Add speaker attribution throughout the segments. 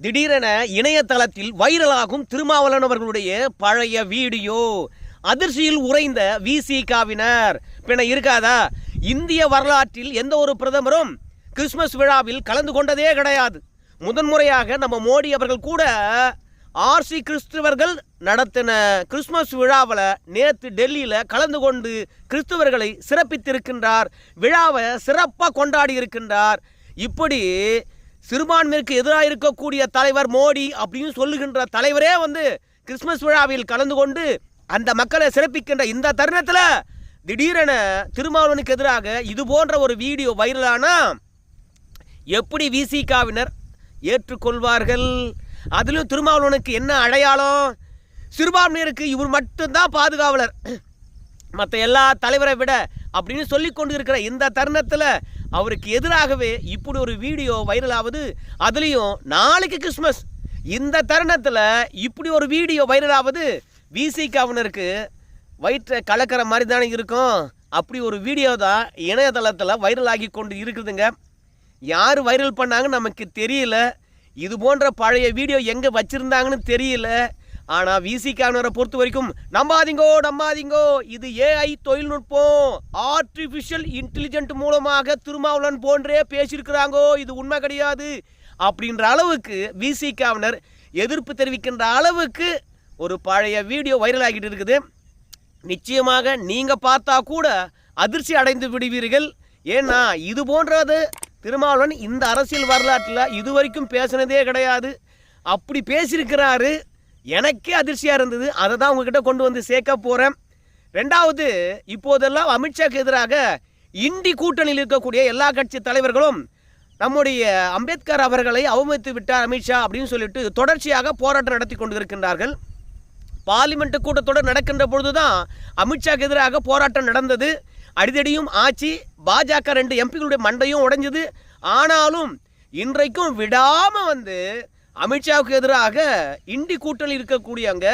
Speaker 1: திடீரென இணையதளத்தில் வைரலாகும் திருமாவளவன் அவர்களுடைய பழைய வீடியோ. அதிர்ச்சியில் உறைந்த விசிகாவினர் பின்ன இருக்காதா? இந்திய வரலாற்றில் எந்த ஒரு பிரதமரும் கிறிஸ்மஸ் விழாவில் கலந்து கொண்டதே கிடையாது. முதன்முறையாக நம்ம மோடி அவர்கள் கூட ஆர்சி கிறிஸ்துவர்கள் நடத்தின கிறிஸ்மஸ் விழாவில் நேற்று டெல்லியில் கலந்து கொண்டு கிறிஸ்துவர்களை சிறப்பித்திருக்கின்றார். விழாவை சிறப்பாக கொண்டாடி இருக்கின்றார். இப்படி சிறுபான்மையிற்கு எதிராக இருக்கக்கூடிய தலைவர் மோடி அப்படின்னு சொல்லுகின்ற தலைவரே வந்து கிறிஸ்மஸ் விழாவில் கலந்து கொண்டு அந்த மக்களை சிறப்பிக்கின்ற இந்த தருணத்தில் திடீரென திருமாவளவனுக்கு எதிராக இது போன்ற ஒரு வீடியோ வைரலானா? எப்படி விசிகாவினர் ஏற்றுக்கொள்வார்கள்? அதிலும் திருமாவளவனுக்கு என்ன அடையாளம்? சிறுபான்மையினருக்கு இவர் மட்டும்தான் பாதுகாவலர். மற்ற எல்லா தலைவரை விட அப்படின்னு சொல்லி கொண்டு இருக்கிற இந்த தருணத்தில் அவருக்கு எதிராகவே இப்படி ஒரு வீடியோ வைரல் ஆகுது. அதுலேயும் நாளைக்கு கிறிஸ்மஸ். இந்த தருணத்தில் இப்படி ஒரு வீடியோ வைரல் ஆகுது. விசிகாவினருக்கு வயிற்றை கலக்கிற மாதிரி தானே இருக்கும். அப்படி ஒரு வீடியோ தான் இணையதளத்தில் வைரல் ஆகி கொண்டு இருக்குதுங்க. யார் வைரல் பண்ணாங்கன்னு நமக்கு தெரியல. இது போன்ற பழைய வீடியோ எங்கே வச்சுருந்தாங்கன்னு தெரியல. ஆனால் விசிகானரை பொறுத்த வரைக்கும் நம்பாதீங்கோ நம்பாதீங்கோ. இது ஏஐ தொழில்நுட்பம். ஆர்டிஃபிஷியல் இன்டெலிஜென்ட் மூலமாக திருமாவளவன் போன்றே பேசியிருக்கிறாங்கோ. இது உண்மை கிடையாது. அப்படின்ற அளவுக்கு விசிகாவினர் எதிர்ப்பு தெரிவிக்கின்ற அளவுக்கு ஒரு பழைய வீடியோ வைரல் ஆகிட்டு இருக்குது. நிச்சயமாக நீங்கள் பார்த்தா கூட அதிர்ச்சி அடைந்து விடுவீர்கள். ஏன்னா இது போன்றது திருமாவளவன் இந்த அரசியல் வரலாற்றில் இதுவரைக்கும் பேசினதே கிடையாது. அப்படி பேசியிருக்கிறாரு எனக்கே அதிர்ச்சியாக இருந்தது. அதை தான் உங்ககிட்ட கொண்டு வந்து சேர்க்க போகிறேன் ரெண்டாவது இப்போதெல்லாம் அமித்ஷாக்கு எதிராக இந்தி கூட்டணியில் இருக்கக்கூடிய எல்லா கட்சி தலைவர்களும் நம்முடைய அம்பேத்கர் அவர்களை அவமதித்து விட்டார் அமித்ஷா அப்படின்னு சொல்லிட்டு தொடர்ச்சியாக போராட்டம் நடத்தி கொண்டு இருக்கின்றார்கள் பார்லிமெண்ட் கூட்டத்தொடர் நடக்கின்ற பொழுது தான் அமித்ஷாக்கு எதிராக போராட்டம் நடந்தது. அடிதடியும் ஆச்சு. பாஜக ரெண்டு எம்பிகளுடைய மண்டையும் உடைஞ்சது. ஆனாலும் இன்றைக்கும் விடாமல் வந்து அமித்ஷாவுக்கு எதிராக இண்டி கூட்டணி இருக்கக்கூடியவங்க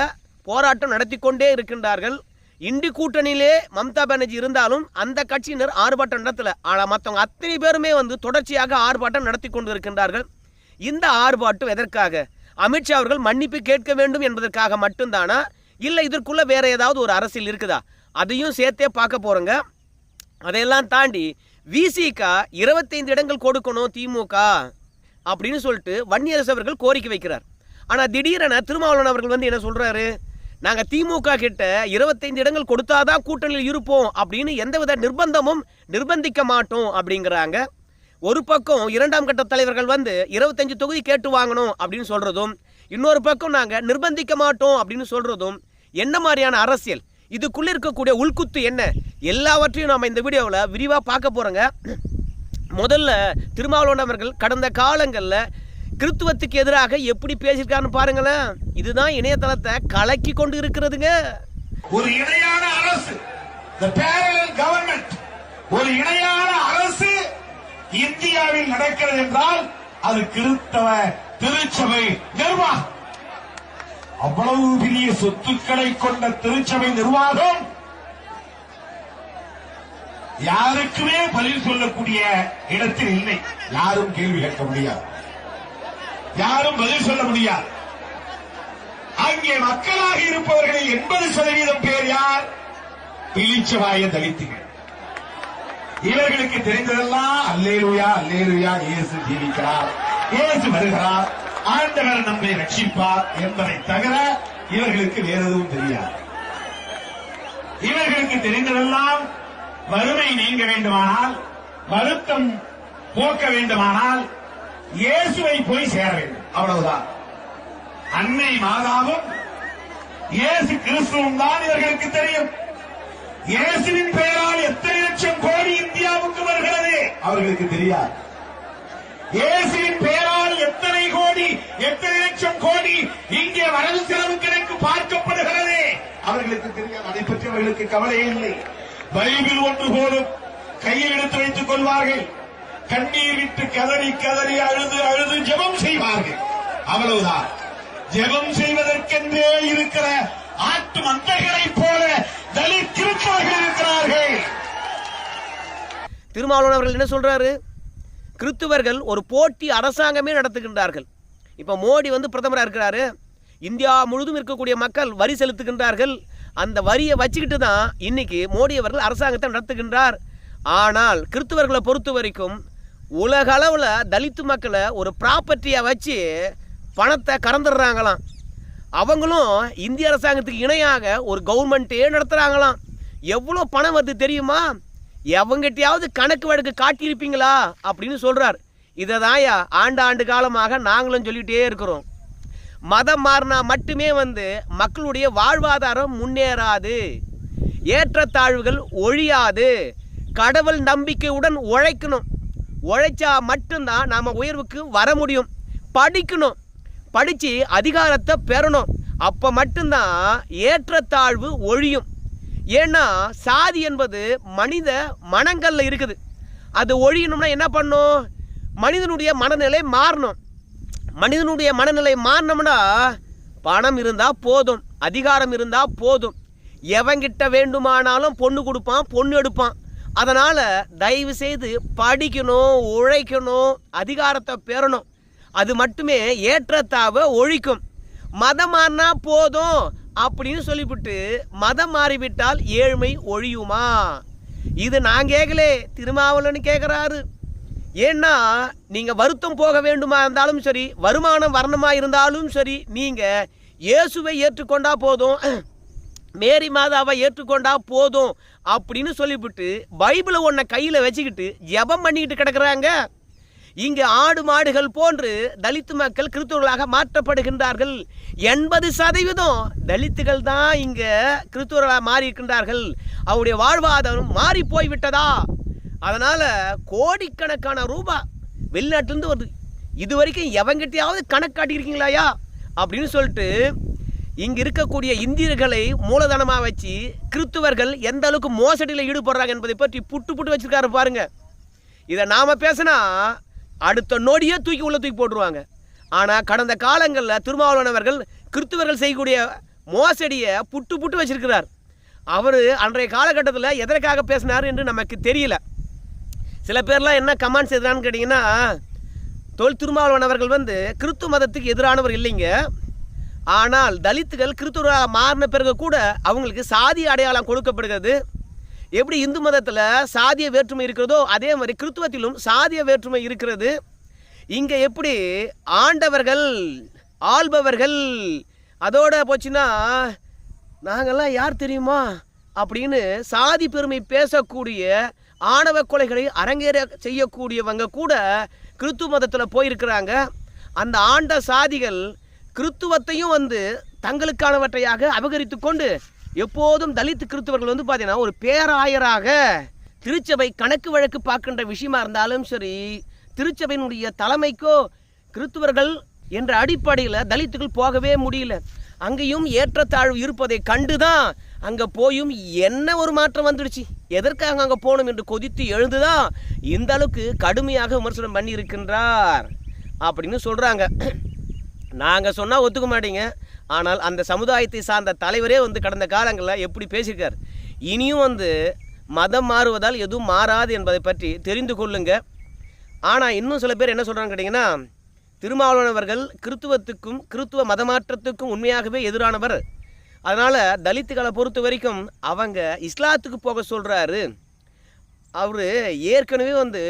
Speaker 1: போராட்டம் நடத்தி கொண்டே இருக்கின்றார்கள். இண்டி கூட்டணியிலே மம்தா பானர்ஜி இருந்தாலும் அந்த கட்சியினர் ஆர்ப்பாட்டம் நடத்தல. ஆனால் மற்றவங்க அத்தனை பேருமே வந்து தொடர்ச்சியாக ஆர்ப்பாட்டம் நடத்தி கொண்டு இருக்கின்றார்கள். இந்த ஆர்ப்பாட்டம் எதற்காக? அமித்ஷா அவர்கள் மன்னிப்பு கேட்க வேண்டும் என்பதற்காக மட்டும்தானா? இல்லை இதற்குள்ள வேற ஏதாவது ஒரு அரசியல் இருக்குதா? அதையும் சேர்த்தே பார்க்க போகிறோங்க அதையெல்லாம் தாண்டி விசிகா இருபத்தைந்து இடங்கள் கொடுக்கணும் திமுக அப்படின்னு சொல்லிட்டு வன்னியரசு அவர்கள் கோரிக்கை வைக்கிறார். ஆனால் திடீரென திருமாவளவன் அவர்கள் வந்து என்ன சொல்கிறாரு நாங்கள் திமுக கிட்ட இருபத்தைந்து இடங்கள் கொடுத்தாதான் கூட்டணியில் இருப்போம் அப்படின்னு எந்தவித நிர்பந்தமும் நிர்பந்திக்க மாட்டோம் அப்படிங்கிறாங்க. ஒரு பக்கம் இரண்டாம் கட்ட தலைவர்கள் வந்து இருபத்தஞ்சு தொகுதி கேட்டு வாங்கணும் அப்படின்னு சொல்கிறதும் இன்னொரு பக்கம் நாங்கள் நிர்பந்திக்க மாட்டோம் அப்படின்னு சொல்கிறதும் என்ன மாதிரியான அரசியல்? இதுக்குள்ளே இருக்கக்கூடிய உள்குத்து என்ன? எல்லாவற்றையும் நம்ம இந்த வீடியோவில் விரிவாக பார்க்க போகிறோங்க முதல்ல திருமாவளவன் அவர்கள் கடந்த காலங்களில் கிறித்துவத்துக்கு எதிராக எப்படி பேசியிருக்காருன்னு பாருங்களேன். இதுதான் இணையதளத்தை கலக்கி கொண்டு இருக்கிறதுங்க.
Speaker 2: ஒரு இணையான அரசு கவர்மெண்ட் ஒரு இணையான அரசு இந்தியாவில் நடக்கிறது என்றால் அது கிறிஸ்தவ திருச்சபை நிர்வாகம். அவ்வளவு பெரிய சொத்துக்களை கொண்ட திருச்சபை நிர்வாகம் யாருக்குமே பதில் சொல்லக்கூடிய இடத்தில் இல்லை. யாரும் கேள்வி கேட்க முடியாது. யாரும் பதில் சொல்ல முடியாது. அங்கே மக்களாக இருப்பவர்களில் எண்பது சதவீதம் பேர் யார்? இளிச்சவாய தலித்துகள். இவர்களுக்கு தெரிந்ததெல்லாம் அல்லேலுயா அல்லேலுயா இயேசு ஜீவிக்கிறார் இயேசு வருகிறார் ஆண்டவர் நம்மை ரட்சிப்பார் என்பதை தவிர இவர்களுக்கு வேற எதுவும் தெரியாது. இவர்களுக்கு தெரிந்ததெல்லாம் வறுமை நீங்க வேண்டுமானால் வருத்தம் போக்க வேண்டுமானால் இயேசுவை போய் சேர வேண்டும். அவ்வளவுதான். அன்னை மாதாவும் இயேசு கிறிஸ்துவும் தான் இவர்களுக்கு தெரியும். இயேசுவின் பெயரால் எத்தனை லட்சம் கோடி இந்தியாவுக்கு வருகிறது? அவர்களுக்கு தெரியாது. இயேசுவின் பெயரால் எத்தனை கோடி எத்தனை லட்சம் கோடி இங்கே வரவு செலவு கணக்கு பார்க்கப்படுகிறது? அவர்களுக்கு தெரியாது. அதை பற்றி அவர்களுக்கு கவலையே இல்லை. பைபிள் ஒன்று போலும் கையில் எடுத்து வைத்துக் கொள்வார்கள். கண்ணீர் விட்டு கதறி கதறி அழுது அழுது ஜெபம் செய்வார்கள். அவ்வளவுதான். ஜெபம் செய்வதற்கென்றே இருக்கிற ஆட்டு மந்தைகளைப் போல தலித் கிறிஸ்தவர்கள் இருக்கிறார்கள்.
Speaker 1: திருமாவளவன் அவர்கள் என்ன சொல்றாரு? கிறித்துவர்கள் ஒரு போட்டி அரசாங்கமே நடத்துகின்றார்கள். இப்போ மோடி வந்து பிரதமராக இருக்கிறாரு. இந்தியா முழுதும் இருக்கக்கூடிய மக்கள் வரி செலுத்துகின்றார்கள். அந்த வரியை வச்சுக்கிட்டு தான் இன்னைக்கு மோடி அவர்கள் அரசாங்கத்தை நடத்துகின்றார். ஆனால் கிறிஸ்துவர்களை பொறுத்த வரைக்கும் உலக அளவில் தலித்து மக்களை ஒரு ப்ராப்பர்ட்டியாக வச்சு பணத்தை கறந்துடுறாங்களாம். அவங்களும் இந்திய அரசாங்கத்துக்கு இணையாக ஒரு கவர்மெண்ட்டே நடத்துகிறாங்களாம் எவ்வளோ பணம் வருது தெரியுமா? எவங்கிட்டையாவது கணக்கு வழக்கு காட்டியிருப்பீங்களா? அப்படின்னு சொல்கிறார் இதை தான்யா ஆண்டு ஆண்டு காலமாக நாங்களும் சொல்லிகிட்டே இருக்கிறோம். மதம் மாறினா மட்டுமே வந்து மக்களுடைய வாழ்வாதாரம் முன்னேறாது. ஏற்றத்தாழ்வுகள் ஒழியாது. கடவுள் நம்பிக்கையுடன் உழைக்கணும். உழைச்சா மட்டும்தான் நாம் உயர்வுக்கு வர முடியும். படிக்கணும். படித்து அதிகாரத்தை பெறணும். அப்போ மட்டும்தான் ஏற்றத்தாழ்வு ஒழியும். ஏன்னா சாதி என்பது மனித மனங்களில் இருக்குது. அது ஒழியணும்னா என்ன பண்ணும்? மனிதனுடைய மனநிலை மாறணும். மனிதனுடைய மனநிலை மாறினோம்னா பணம் இருந்தால் போதும் அதிகாரம் இருந்தால் போதும். எவங்கிட்ட வேண்டுமானாலும் பொண்ணு கொடுப்பான் பொண்ணு எடுப்பான். அதனால் தயவு செய்து படிக்கணும் உழைக்கணும் அதிகாரத்தை பெறணும். அது மட்டுமே ஏற்றத்தாவை ஒழிக்கும். மதம் மாறினா போதும் அப்படின்னு சொல்லிவிட்டு மதம் மாறிவிட்டால் ஏழ்மை ஒழியுமா? இது நான் கேட்கலே திருமாவளவன் கேட்குறாரு ஏன்னா நீங்கள் வருத்தம் போக வேண்டுமா இருந்தாலும் சரி வருமானம் வரணுமா இருந்தாலும் சரி நீங்கள் இயேசுவை ஏற்றுக்கொண்டா போதும் மேரி மாதாவை ஏற்றுக்கொண்டா போதும் அப்படின்னு சொல்லிவிட்டு பைபிளை ஒன்றை கையில் வச்சுக்கிட்டு ஜபம் பண்ணிக்கிட்டு கிடக்குறாங்க. இங்கே ஆடு மாடுகள் போன்று தலித்து மக்கள் கிறிஸ்துவர்களாக மாற்றப்படுகின்றார்கள். எண்பது சதவீதம் தலித்துகள் தான் இங்கே கிறிஸ்துவர்களாக மாறி இருக்கின்றார்கள் அவருடைய வாழ்வாதாரம் மாறி போய்விட்டதா அதனால் கோடிக்கணக்கான ரூபா வெளிநாட்டிலேருந்து வருது. இது வரைக்கும் எவங்கிட்டையாவது கணக்கு காட்டியிருக்கீங்களாயா? அப்படின்னு சொல்லிட்டு இங்கே இருக்கக்கூடிய இந்தியர்களை மூலதனமாக வச்சு கிறிஸ்துவர்கள் எந்த அளவுக்கு மோசடியில் ஈடுபடுறாங்க என்பதை பற்றி புட்டு புட்டு வச்சுருக்காரு பாருங்க. இதை நாம் பேசினா அடுத்த நொடியே தூக்கி உள்ள தூக்கி போட்டுருவாங்க. ஆனால் கடந்த காலங்களில் திருமாவளவனவர்கள் கிறிஸ்துவர்கள் செய்யக்கூடிய மோசடியை புட்டு புட்டு வச்சிருக்கிறார். அவர் அன்றைய காலகட்டத்தில் எதற்காக பேசினார் என்று நமக்கு தெரியல. சில பேர்லாம் என்ன கமெண்ட்ஸ் எதிரான்னு கேட்டிங்கன்னா தொல் திருமாவளவனவர்கள் வந்து கிறிஸ்துவ மதத்துக்கு எதிரானவர் இல்லைங்க. ஆனால் தலித்துகள் கிறித்துவராக மாறின பிறகு கூட அவங்களுக்கு சாதி அடையாளம் கொடுக்கப்படுகிறது. எப்படி இந்து மதத்தில் சாதிய வேற்றுமை இருக்கிறதோ அதே மாதிரி கிறித்துவத்திலும் சாதிய வேற்றுமை இருக்கிறது. இங்கே எப்படி ஆண்டவர்கள் ஆள்பவர்கள் அதோட போச்சுன்னா நாங்கள்லாம் யார் தெரியுமா? அப்படின்னு சாதி பெருமை பேசக்கூடிய ஆணவ கொலைகளை அரங்கேற செய்யக்கூடியவங்க கூட கிறித்துவ மதத்தில் போயிருக்கிறாங்க. அந்த ஆண்ட சாதிகள் கிறித்துவத்தையும் வந்து தங்களுக்கானவற்றையாக அபகரித்து கொண்டு எப்போதும் தலித் கிறித்துவர்கள் வந்து பார்த்தீங்கன்னா ஒரு பேராயராக திருச்சபை கணக்கு வழக்கு பார்க்கின்ற விஷயமா இருந்தாலும் சரி திருச்சபையினுடைய தலைமைக்கோ கிறித்துவர்கள் என்ற அடிப்படையில் தலித்துகள் போகவே முடியல. அங்கேயும் ஏற்றத்தாழ்வு இருப்பதை கண்டுதான் அங்கே போயும் என்ன ஒரு மாற்றம் வந்துடுச்சு? எதற்காக அங்கே போகணும் என்று கொதித்து எழுந்துதான் இந்த அளவுக்கு கடுமையாக விமர்சனம் பண்ணி இருக்கின்றார் அப்படின்னு சொல்கிறாங்க நாங்கள் சொன்னால் ஒத்துக்க மாட்டீங்க. ஆனால் அந்த சமுதாயத்தை சார்ந்த தலைவரே வந்து கடந்த காலங்களில் எப்படி பேசியிருக்கார்? இனியும் வந்து மதம் மாறுவதால் எதுவும் மாறாது என்பதை பற்றி தெரிந்து கொள்ளுங்க. ஆனால் இன்னும் சில பேர் என்ன சொல்கிறாங்க கேட்டிங்கன்னா திருமாவளவன் அவர்கள் கிறித்துவத்துக்கும் கிறித்துவ மதமாற்றத்துக்கும் உண்மையாகவே எதிரானவர். அதனால் தலித்துக்களை பொறுத்த வரைக்கும் அவங்க இஸ்லாத்துக்கு போக சொல்கிறாரு அவர் ஏற்கனவே வந்து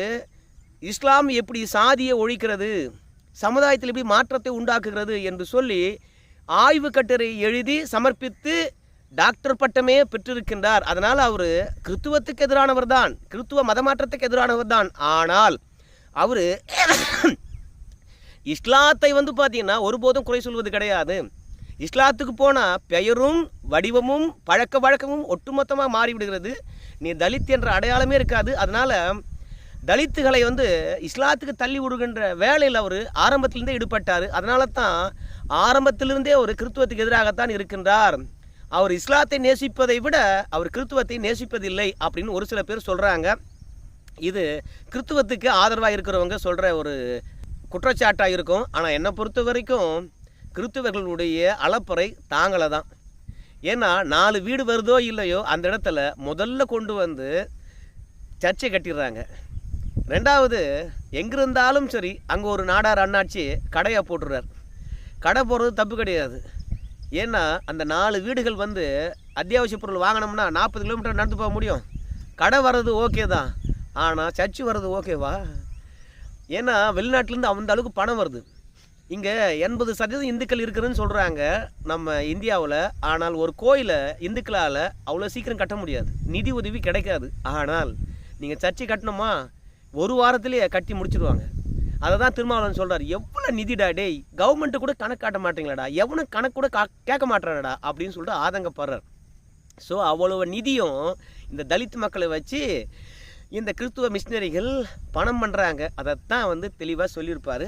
Speaker 1: இஸ்லாம் எப்படி சாதியை ஒழிக்கிறது சமுதாயத்தில் எப்படி மாற்றத்தை உண்டாக்குகிறது என்று சொல்லி ஆய்வு கட்டுரை எழுதி சமர்ப்பித்து டாக்டர் பட்டமே பெற்றிருக்கின்றார். அதனால் அவர் கிறித்துவத்துக்கு எதிரானவர் தான் கிறித்துவ மதமாற்றத்துக்கு எதிரானவர் தான். ஆனால் அவர் இஸ்லாத்தை வந்து பார்த்தீங்கன்னா ஒருபோதும் குறை சொல்வது கிடையாது. இஸ்லாத்துக்கு போனால் பெயரும் வடிவமும் பழக்க வழக்கமும் ஒட்டுமொத்தமாக மாறிவிடுகிறது. நீ தலித் என்ற அடையாளமே இருக்காது. அதனால் தலித்துகளை வந்து இஸ்லாத்துக்கு தள்ளி விடுகின்ற வேலையில் அவர் ஆரம்பத்திலிருந்தே ஈடுபட்டார். அதனால தான் ஆரம்பத்திலிருந்தே அவர் கிறித்துவத்துக்கு எதிராகத்தான் இருக்கின்றார். அவர் இஸ்லாத்தை நேசிப்பதை விட அவர் கிறித்துவத்தை நேசிப்பதில்லை அப்படின்னு ஒரு சில பேர் சொல்கிறாங்க இது கிறித்துவத்துக்கு ஆதரவாக இருக்கிறவங்க சொல்கிற ஒரு குற்றச்சாட்டாக இருக்கும். ஆனால் என்னை பொறுத்த வரைக்கும் கிறிஸ்தவர்களுடைய அளப்பறை தாங்களை தான் ஏன்னா நாலு வீடு வருதோ இல்லையோ அந்த இடத்துல முதல்ல கொண்டு வந்து சர்ச்சை கட்டிடுறாங்க. ரெண்டாவது எங்கிருந்தாலும் சரி அங்கே ஒரு நாடார் அண்ணாச்சி கடையை போட்டுறார் கடை போடுறது தப்பு கிடையாது. ஏன்னா அந்த நாலு வீடுகள் வந்து அத்தியாவசிய பொருள் வாங்கினோம்னா நாற்பது கிலோமீட்டர் நடந்து போக முடியும். கடை வர்றது ஓகே தான். ஆனால் சர்ச்சு வர்றது ஓகேவா? ஏன்னா வெளிநாட்டிலேருந்து அந்த அளவுக்கு பணம் வருது. இங்கே எண்பது சதவீதம் இந்துக்கள் இருக்குதுன்னு சொல்கிறாங்க நம்ம இந்தியாவில். ஆனால் ஒரு கோயிலை இந்துக்களால் அவ்வளோ சீக்கிரம் கட்ட முடியாது. நிதி உதவி கிடைக்காது. ஆனால் நீங்கள் சர்ச்சை கட்டணுமா? ஒரு வாரத்திலேயே கட்டி முடிச்சிடுவாங்க அதை தான் திருமாவளவன் சொல்கிறார் எவ்வளோ நிதிடா டேய் கவர்மெண்ட்டு கூட கணக்கு காட்ட மாட்டீங்களாடா? எவனும் கணக்கு கூட கா கேட்க மாட்டானடா? அப்படின்னு சொல்லிட்டு ஆதங்கப்படுறார். ஸோ அவ்வளவு நிதியும் இந்த தலித் மக்களை வச்சு இந்த கிறிஸ்துவ மிஷினரிகள் பணம் பண்ணுறாங்க அதைத்தான் வந்து தெளிவாக சொல்லியிருப்பார்.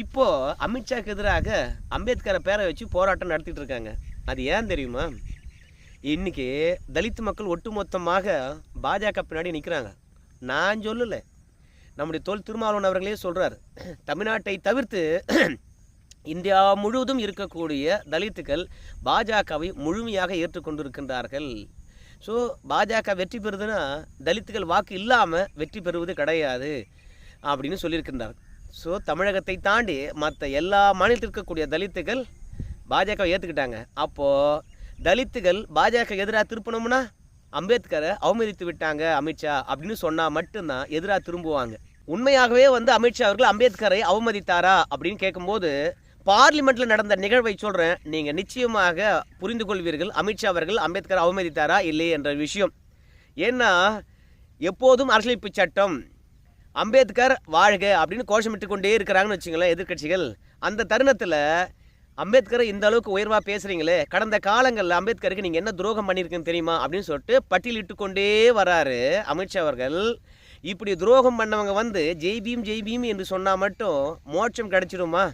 Speaker 1: இப்போது அமித்ஷாக்கு எதிராக அம்பேத்கரை பேரை வச்சு போராட்டம் நடத்திட்டு இருக்காங்க. அது ஏன் தெரியுமா? இன்னைக்கு தலித் மக்கள் ஒட்டுமொத்தமாக பாஜக பின்னாடி நிற்கிறாங்க நான் சொல்லலை. நம்முடைய தோல் திருமாவளவன் அவர்களே சொல்கிறார் தமிழ்நாட்டை தவிர்த்து இந்தியா முழுவதும் இருக்கக்கூடிய தலித்துக்கள் பாஜகவை முழுமையாக ஏற்றுக்கொண்டிருக்கின்றார்கள். ஸோ பாஜக வெற்றி பெறுதுன்னா தலித்துகள் வாக்கு இல்லாமல் வெற்றி பெறுவது கிடையாது. அப்படின்னு சொல்லியிருக்கின்றார். ஸோ தமிழகத்தை தாண்டி மற்ற எல்லா மாநிலத்தில் இருக்கக்கூடிய தலித்துகள் பாஜகவை ஏற்றுக்கிட்டாங்க அப்போது தலித்துகள் பாஜக எதிராக திருப்பணும்னா அம்பேத்கரை அவமதித்து விட்டாங்க அமித்ஷா அப்படின்னு சொன்னால் மட்டும்தான் எதிராக திரும்புவாங்க. உண்மையாகவே வந்து அமித்ஷா அவர்கள் அம்பேத்கரை அவமதித்தாரா அப்படின்னு கேட்கும்போது பார்லிமெண்ட்டில் நடந்த நிகழ்வை சொல்கிறேன் நீங்கள் நிச்சயமாக புரிந்து கொள்வீர்கள் அமித்ஷா அவர்கள் அம்பேத்கர் அவமதித்தாரா இல்லை என்ற விஷயம். ஏன்னா எப்போதும் அரசியலமைப்பு சட்டம் அம்பேத்கர் வாழ்க அப்படின்னு கோஷமிட்டு கொண்டே இருக்கிறாங்கன்னு வச்சுங்களேன் எதிர்க்கட்சிகள். அந்த தருணத்தில் அம்பேத்கரை இந்த அளவுக்கு உயர்வாக பேசுகிறீங்களே கடந்த காலங்களில் அம்பேத்கருக்கு நீங்கள் என்ன துரோகம் பண்ணியிருக்குன்னு தெரியுமா அப்படின்னு சொல்லிட்டு பட்டியலிட்டு கொண்டே வராரு அமித்ஷா அவர்கள். இப்படி துரோகம் பண்ணவங்க வந்து ஜெய் பீம் ஜெய் பீம் என்று சொன்னால் மட்டும் மோட்சம் கிடச்சிடுமா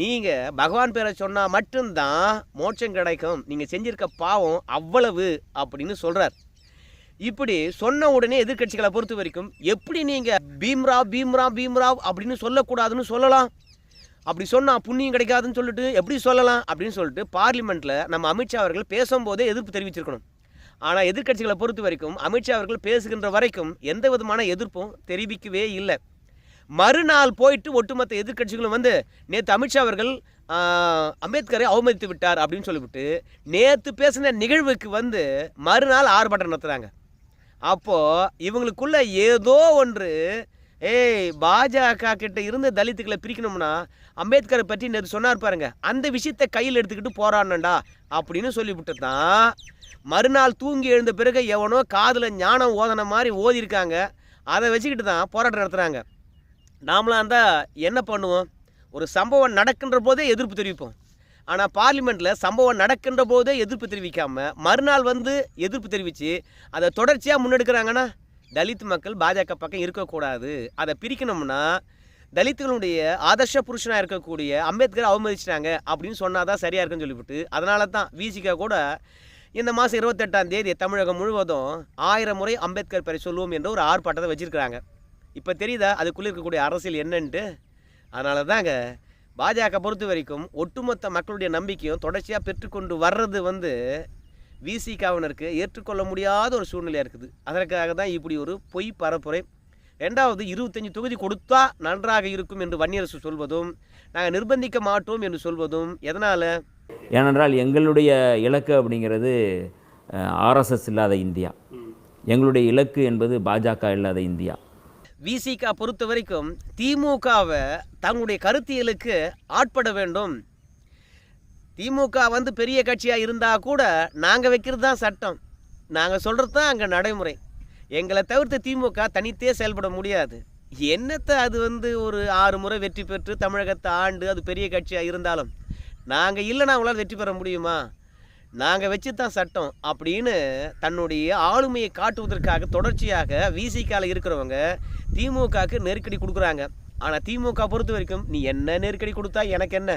Speaker 1: நீங்கள் பகவான் பேரை சொன்னால் மட்டும்தான் மோட்சம் கிடைக்கும். நீங்கள் செஞ்சிருக்க பாவம் அவ்வளவு அப்படின்னு சொல்கிறார் இப்படி சொன்ன உடனே எதிர்க்கட்சிகளை பொறுத்த வரைக்கும் எப்படி நீங்கள் பீம்ராவ் பீம்ராவ் பீம்ராவ் அப்படின்னு சொல்லக்கூடாதுன்னு சொல்லலாம். அப்படி சொன்னால் புண்ணியம் கிடைக்காதுன்னு சொல்லிட்டு எப்படி சொல்லலாம் அப்படின்னு சொல்லிட்டு பார்லிமெண்ட்டில் நம்ம அமித்ஷா அவர்கள் பேசும்போதே எதிர்ப்பு தெரிவிச்சிருக்கணும். ஆனால் எதிர்க்கட்சிகளை பொறுத்த வரைக்கும் அமித்ஷா அவர்கள் பேசுகின்ற வரைக்கும் எந்த விதமான எதிர்ப்பும் தெரிவிக்கவே இல்லை. மறுநாள் போயிட்டு ஒட்டுமொத்த எதிர்கட்சிகளும் வந்து நேற்று அமித்ஷா அவர்கள் அம்பேத்கரை அவமதித்து விட்டார் அப்படின்னு சொல்லிவிட்டு நேற்று பேசின நிகழ்வுக்கு வந்து மறுநாள் ஆர்ப்பாட்டம் நடத்துகிறாங்க அப்போது இவங்களுக்குள்ள ஏதோ ஒன்று ஏய் பாஜக கிட்ட இருந்து தலித்துக்களை பிரிக்கணும்னா அம்பேத்கரை பற்றி நேற்று சொன்னார் பாருங்க அந்த விஷயத்தை கையில் எடுத்துக்கிட்டு போராடணும்டா அப்படின்னு சொல்லிவிட்டு தான் மறுநாள் தூங்கி எழுந்த பிறகு எவனோ காதில் ஞானம் ஓதன மாதிரி ஓதியிருக்காங்க அதை வச்சுக்கிட்டு தான் போராட்டம் நடத்துகிறாங்க நாமளாக இருந்தால் என்ன பண்ணுவோம்? ஒரு சம்பவம் நடக்கின்ற போதே எதிர்ப்பு தெரிவிப்போம். ஆனால் பார்லிமெண்ட்டில் சம்பவம் நடக்கின்ற போதே எதிர்ப்பு தெரிவிக்காமல் மறுநாள் வந்து எதிர்ப்பு தெரிவித்து அதை தொடர்ச்சியாக முன்னெடுக்கிறாங்கன்னா தலித் மக்கள் பாஜக பக்கம் இருக்கக்கூடாது. அதை பிரிக்கணும்னா தலித்துகளுடைய ஆதர்ஷ புருஷனாக இருக்கக்கூடிய அம்பேத்கர் அவமதிச்சிட்டாங்க அப்படின்னு சொன்னால் தான் சரியாக இருக்குன்னு சொல்லிவிட்டு அதனால தான் விசிகா கூட இந்த மாதம் இருபத்தெட்டாம் தேதி தமிழகம் முழுவதும் ஆயிரம் முறை அம்பேத்கர் பெயரை சொல்லுவோம் என்ற ஒரு ஆர்ப்பாட்டத்தை வச்சுருக்கிறாங்க. இப்போ தெரியுதா அதுக்குள்ளே இருக்கக்கூடிய அரசியல் என்னன்ட்டு? அதனால தாங்க பாஜக பொறுத்த வரைக்கும் ஒட்டுமொத்த மக்களுடைய நம்பிக்கையும் தொடர்ச்சியாக பெற்றுக்கொண்டு வர்றது வந்து விசிகாவினருக்கு ஏற்றுக்கொள்ள முடியாத ஒரு சூழ்நிலையாக இருக்குது. அதற்காக தான் இப்படி ஒரு பொய் பரப்புரை. ரெண்டாவது இருபத்தஞ்சி தொகுதி கொடுத்தா நன்றாக இருக்கும் என்று வன்னியரசு சொல்வதும் நாங்கள் நிர்பந்திக்க மாட்டோம் என்று சொல்வதும் எதனால்?
Speaker 3: ஏனென்றால் எங்களுடைய இலக்கு அப்படிங்கிறது ஆர்எஸ்எஸ் இல்லாத இந்தியா. எங்களுடைய இலக்கு என்பது பாஜக இல்லாத இந்தியா.
Speaker 1: விசிகா பொறுத்த வரைக்கும் திமுகவை தங்களுடைய கருத்தியலுக்கு ஆட்பட வேண்டும். திமுக வந்து பெரிய கட்சியாக இருந்தால் கூட நாங்கள் வைக்கிறது தான் சட்டம். நாங்கள் சொல்கிறது தான் அங்கே நடைமுறை. எங்களை தவிர்த்து திமுக தனித்தே செயல்பட முடியாது. என்னத்தை அது வந்து ஒரு ஆறு முறை வெற்றி பெற்று தமிழகத்தை ஆண்டு அது பெரிய கட்சியாக இருந்தாலும். நாங்கள் இல்லைன்னா அவங்களால் வெற்றி பெற முடியுமா? நாங்கள் வச்சு தான் சட்டம் அப்படின்னு தன்னுடைய ஆளுமையை காட்டுவதற்காக தொடர்ச்சியாக விசிகால இருக்கிறவங்க திமுகவுக்கு நெருக்கடி கொடுக்குறாங்க. ஆனால் திமுக பொறுத்த வரைக்கும் நீ என்ன நெருக்கடி கொடுத்தா எனக்கு என்ன?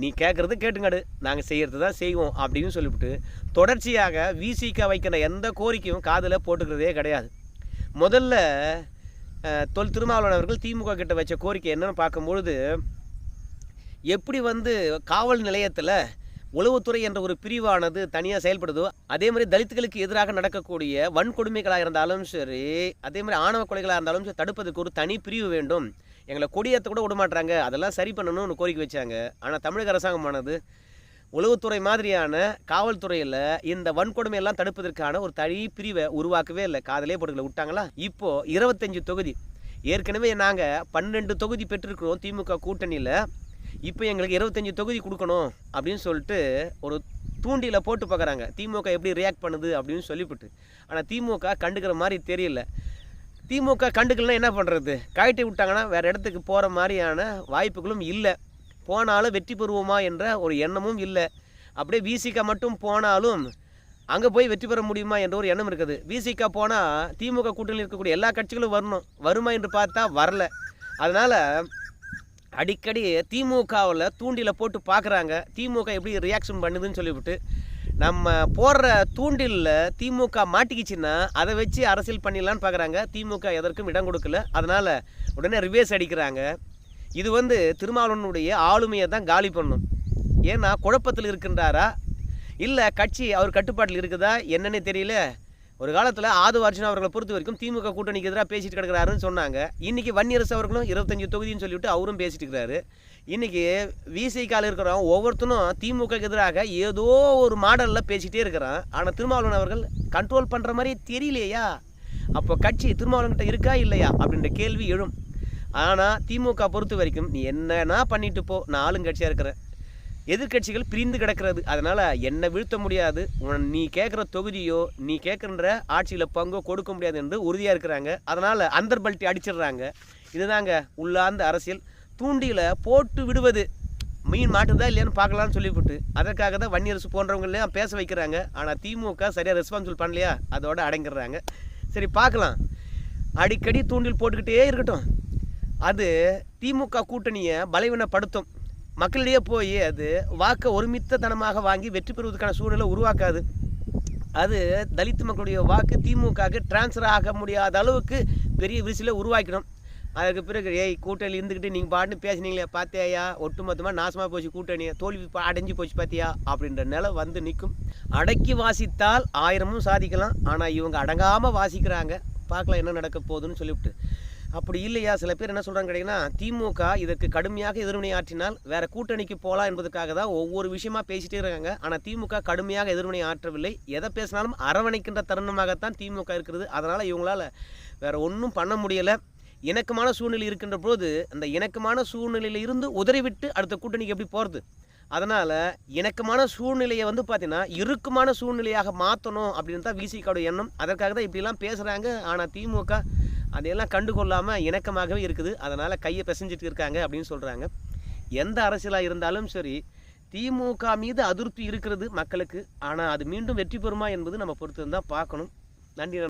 Speaker 1: நீ கேட்குறது கேட்டுங்கடு. நாங்கள் செய்கிறது தான் செய்வோம் அப்படின்னு சொல்லிவிட்டு தொடர்ச்சியாக விசிக வைக்கிற எந்த கோரிக்கையும் காதில் போட்டுக்கிறதே கிடையாது. முதல்ல தொல் திருமாவளவன் அவர்கள் திமுக கிட்ட வச்ச கோரிக்கை என்னன்னு பார்க்கும்பொழுது எப்படி வந்து காவல் நிலையத்தில் உளவுத்துறை என்ற ஒரு பிரிவானது தனியாக செயல்படுதோ அதே மாதிரி தலித்துகளுக்கு எதிராக நடக்கக்கூடிய வன்கொடுமைகளாக இருந்தாலும் சரி அதே மாதிரி ஆணவ கொலைகளாக இருந்தாலும் சரி தடுப்பதற்கு ஒரு தனி பிரிவு வேண்டும். எங்களை கொடியேற்ற கூட விடமாட்டாங்க அதெல்லாம் சரி பண்ணணும்னு கோரிக்கை வச்சாங்க. ஆனால் தமிழக அரசாங்கமானது உளவுத்துறை மாதிரியான காவல்துறையில் இந்த வன்கொடுமையெல்லாம் தடுப்பதற்கான ஒரு தனி பிரிவை உருவாக்கவே இல்லை. காதலே போட்டுக்கல. விட்டாங்களா? இப்போ இருபத்தஞ்சு தொகுதி. ஏற்கனவே நாங்கள் பன்னெண்டு தொகுதி பெற்றிருக்கிறோம். திமுக கூட்டணியில். இப்போ எங்களுக்கு இருபத்தஞ்சி தொகுதி கொடுக்கணும் அப்படின்னு சொல்லிட்டு ஒரு தூண்டியில் போட்டு பார்க்குறாங்க திமுக எப்படி ரியாக்ட் பண்ணுது அப்படின்னு சொல்லிவிட்டு ஆனால் திமுக கண்டுக்கிற மாதிரி தெரியல. திமுக கண்டுக்கலன்னா என்ன பண்ணுறது கழட்டி விட்டாங்கன்னா வேறு இடத்துக்கு போகிற மாதிரியான வாய்ப்புகளும் இல்லை. போனாலும் வெற்றி பெறுவோமா என்ற ஒரு எண்ணமும் இல்லை. அப்படியே விசிகா மட்டும் போனாலும் அங்கே போய் வெற்றி பெற முடியுமா என்ற ஒரு எண்ணம் இருக்குது. விசிகா போனால் திமுக கூட்டணியில் இருக்கக்கூடிய எல்லா கட்சிகளும் வரணும். வருமா என்று பார்த்தா வரல. அதனால் அடிக்கடி திமுகவில் தூண்டில போட்டு பார்க்குறாங்க திமுக எப்படி ரியாக்ஷன் பண்ணுதுன்னு சொல்லிவிட்டு நம்ம போடுற தூண்டிலில் திமுக மாட்டிக்கிச்சுன்னா அதை வச்சு அரசியல் பண்ணிடலான்னு பார்க்குறாங்க திமுக எதற்கும் இடம் கொடுக்கல. அதனால் உடனே ரிவேஸ் அடிக்கிறாங்க. இது வந்து திருமாவளவனுடைய ஆளுமையை தான் காலி பண்ணும். ஏன்னா குழப்பத்தில் இருக்கின்றாரா? இல்லை கட்சி அவர் கட்டுப்பாட்டில் இருக்குதா? என்னன்னே தெரியல. ஒரு காலத்தில் ஆது அர்ஜுனா அவர்களை பொறுத்த வரைக்கும் திமுக கூட்டணிக்கு எதிராக பேசிட்டு கிடக்கிறாருன்னு சொன்னாங்க. இன்றைக்கி வன்னியரசு அவர்களும் இருபத்தஞ்சு தொகுதின்னு சொல்லிவிட்டு அவரும் பேசிட்டு இருக்கிறாரு. இன்றைக்கி விசிகால இருக்கிறவன் ஒவ்வொருத்தனும் திமுக எதிராக ஏதோ ஒரு மாடலில் பேசிகிட்டே இருக்கிறான். ஆனால் திருமாவளவன் அவர்கள் கண்ட்ரோல் பண்ணுற மாதிரி தெரியலையா? அப்போ கட்சி திருமாவளவன்கிட்ட இருக்கா இல்லையா? அப்படின்ற கேள்வி எழும். ஆனால் திமுக பொறுத்த வரைக்கும் நீ என்னன்னா பண்ணிட்டு போ. நான் ஆளுங்கட்சியாக இருக்கிறேன். எதிர்க்கட்சிகள் பிரிந்து கிடக்கிறது. அதனால் என்னை வீழ்த்த முடியாது. உன் நீ கேட்குற தொகுதியோ நீ கேட்குற ஆட்சியில் பங்கோ கொடுக்க முடியாது என்று உறுதியாக இருக்கிறாங்க. அதனால் அந்தர்பல்ட்டி அடிச்சிடுறாங்க. இதுதாங்க உள்ளார்ந்த அரசியல். தூண்டியில் போட்டு விடுவது. மீன் மாட்டுதா இல்லையான்னு பார்க்கலாம்னு சொல்லிவிட்டு அதற்காக தான் வன்னியரசு போன்றவங்களையும் பேச வைக்கிறாங்க. ஆனால் திமுக சரியாக ரெஸ்பான்சிபிள் பண்ணலையா? அதோட அடங்கிடுறாங்க. சரி பார்க்கலாம். அடிக்கடி தூண்டில் போட்டுக்கிட்டே இருக்கட்டும். அது திமுக கூட்டணியை பலவீனப்படுத்தும். மக்களிடையே போய் அது வாக்கை ஒருமித்தனமாக வாங்கி வெற்றி பெறுவதற்கான சூழ்நிலை உருவாக்காது. அது தலித் மக்களுடைய வாக்கு திமுகவுக்கு டிரான்ஸ்ஃபர் ஆக முடியாத அளவுக்கு பெரிய விரிசலை உருவாக்கிடும். அதுக்கு பிறகு ஏய் கூட்டணி இருந்துக்கிட்டு நீங்கள் பாட்டுன்னு பேசுனீங்களே பார்த்தியா ஒட்டுமொத்தமாக நாசமாக போச்சு கூட்டணி. தோல்வி அடைஞ்சு போச்சு பார்த்தியா? அப்படின்ற நிலை வந்து நிற்கும். அடக்கி வாசித்தால் ஆயிரமும் சாதிக்கலாம். ஆனால் இவங்க அடங்காமல் வாசிக்கிறாங்க. பார்க்கலாம் என்ன நடக்க போகுதுன்னு சொல்லிவிட்டு. அப்படி இல்லையா? சில பேர் என்ன சொல்கிறாங்க கேட்டிங்கன்னா திமுக இதற்கு கடுமையாக எதிர்வினை ஆற்றினால் வேற கூட்டணிக்கு போகலாம் என்பதற்காக தான் ஒவ்வொரு விஷயமா பேசிட்டே இருக்காங்க. ஆனால் திமுக கடுமையாக எதிர்வினை ஆற்றவில்லை. எதை பேசினாலும் அரவணைக்கின்ற தருணமாகத்தான் திமுக இருக்கிறது. அதனால் இவங்களால வேற ஒன்றும் பண்ண முடியலை. இணக்கமான சூழ்நிலை இருக்கின்ற போது அந்த இணக்கமான சூழ்நிலையில் இருந்து உதறிவிட்டு அடுத்த கூட்டணிக்கு எப்படி போகிறது அதனால் இணக்கமான சூழ்நிலையை வந்து பார்த்தீங்கன்னா இறுக்கமான சூழ்நிலையாக மாற்றணும் அப்படின்னு தான் விசிகாவோட எண்ணம். அதற்காக தான் இப்படிலாம் பேசுகிறாங்க ஆனால் திமுக அதையெல்லாம் கண்டுகொள்ளாமல் இணக்கமாகவே இருக்குது. அதனால் கையை பிசைஞ்சிட்டு இருக்காங்க அப்படின்னு சொல்கிறாங்க எந்த அரசியலாக இருந்தாலும் சரி திமுக மீது அதிருப்தி இருக்கிறது மக்களுக்கு. ஆனால் அது மீண்டும் வெற்றி பெறுமா என்பது நம்ம பொறுத்து தான் பார்க்கணும் நன்றி.